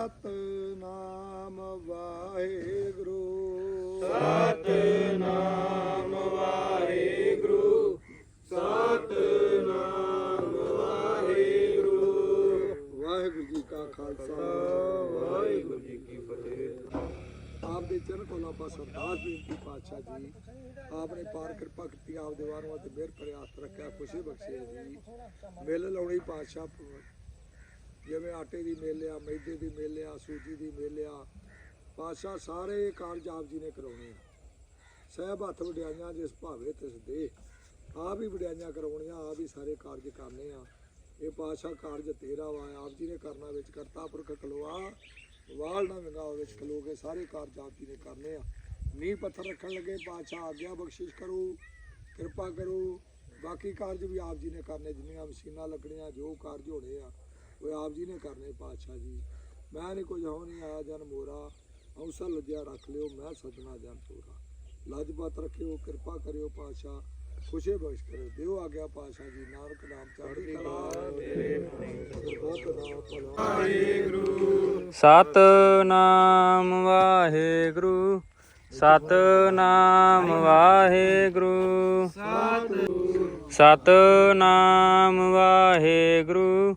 ਸਤਨਾਮ ਵਾਹਿਗੁਰੂ। ਸਤਨਾਮ ਵਾਹਿਗੁਰੂ। ਸਤਨਾਮ ਵਾਹਿਗੁਰੂ। ਵਾਹਿਗੁਰੂ ਜੀ ਕਾ ਖਾਲਸਾ। ਵਾਹਿਗੁਰੂ ਜੀ ਕੀ ਫਤਿਹ। ਆਪ ਦੇ ਚਰਨ ਕੋਲ ਆਪਾਂ ਸਰਦਾਰ ਬੇਨਤੀ ਪਾਤਸ਼ਾਹ ਜੀ ਆਪਨੇ ਪਾਰ ਕਿਰਪਾ ਕੀਤੀ ਆਪ ਦੇ ਵਾਰਾਂ ਤੇ ਮਿਹਰ ਹੱਥ ਰੱਖਿਆ ਖੁਸ਼ੀ ਬਖਸ਼ੀ ਜੀ। ਮਿਲ ਲਾਉਣੀ ਪਾਤਸ਼ਾਹ ਜਿਵੇਂ ਆਟੇ ਦੀ ਮੇਲੇ ਆ, ਮੈਦੇ ਦੀ ਮੇਲੇ ਆ, ਸੂਜੀ ਦੀ ਮੇਲੇ ਆ, ਪਾਤਸ਼ਾਹ ਸਾਰੇ ਕਾਰਜ ਆਪ ਜੀ ਨੇ ਕਰਾਉਣੇ ਆ। ਸਹਿਬ ਹੱਥ ਵਡਿਆਈਆਂ ਜਿਸ ਭਾਵੇ ਤਿਸ ਦੇ। ਆਪ ਹੀ ਵਡਿਆਈਆਂ ਕਰਾਉਣੀਆਂ, ਆਪ ਹੀ ਸਾਰੇ ਕਾਰਜ ਕਰਨੇ ਆ। ਇਹ ਪਾਤਸ਼ਾਹ ਕਾਰਜ ਤੇਰਾ ਵਾ, ਆਪ ਜੀ ਨੇ ਕਰਨਾ ਵਿੱਚ ਕਰਤਾ ਪੁਰਖ ਖਲੋਆ। ਵਾਲ ਨਾ ਵਿੰਗਾ ਵਿੱਚ ਖਲੋ ਕੇ ਸਾਰੇ ਕਾਰਜ ਆਪ ਜੀ ਨੇ ਕਰਨੇ ਆ। ਨੀਂਹ ਪੱਥਰ ਰੱਖਣ ਲੱਗੇ, ਪਾਤਸ਼ਾਹ ਆਗਿਆ ਬਖਸ਼ਿਸ਼ ਕਰੋ, ਕਿਰਪਾ ਕਰੋ। ਬਾਕੀ ਕਾਰਜ ਵੀ ਆਪ ਜੀ ਨੇ ਕਰਨੇ, ਜਿੰਨੀਆਂ ਮਸ਼ੀਨਾਂ ਲੱਗਣੀਆਂ, ਜੋ ਕਾਰਜ ਹੋਣੇ ਆ। ਉਹ ਆਪ ਜੀ ਨੇ ਕਰਨੇ ਪਾਤਸ਼ਾਹ ਜੀ। ਮੈਂ ਨਹੀਂ ਕੁਝ ਹੋ ਨਹੀਂ ਆਇਆ ਜਨ ਮੋਰਾ। ਹੌਸਾ ਲੱਜਿਆ ਰੱਖ ਲਿਓ ਮੈਂ ਸਦਨਾ ਜਨ ਤੋਰਾ। ਲਾਜਪਤ ਰੱਖਿਓ ਕਿਰਪਾ ਕਰਿਓ ਪਾਤਸ਼ਾਹ। ਖੁਸ਼ੇ ਬਖਸ਼ ਕਰਿਓ। ਦਿਓ ਆਗਿਆ ਪਾਤਸ਼ਾਹ ਜੀ ਨਾਨਕ ਨਾਮ ਚੜ੍ਹਦੀ ਕਲਾ ਤੇਰੇ ਭਲਾ ਸਤਨਾਮ ਵਾਹਿਗੁਰੂ। ਸਤਨਾਮ ਵਾਹਿਗੁਰੂ। ਸਤਨਾਮ ਵਾਹਿਗੁਰੂ।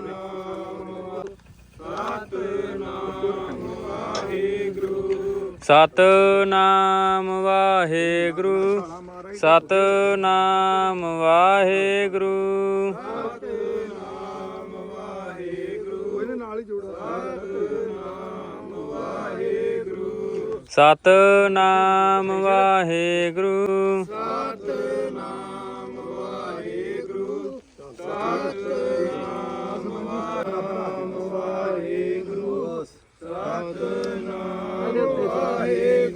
ਸਤਨਾਮ ਵਾਹਿਗੁਰੂ। ਸਤਨਾਮ ਵਾਹਿਗੁਰੂ। ਇਹਦੇ ਨਾਲ ਹੀ ਜੋੜਾ ਸਤਨਾਮ ਵਾਹਿਗੁਰੂ।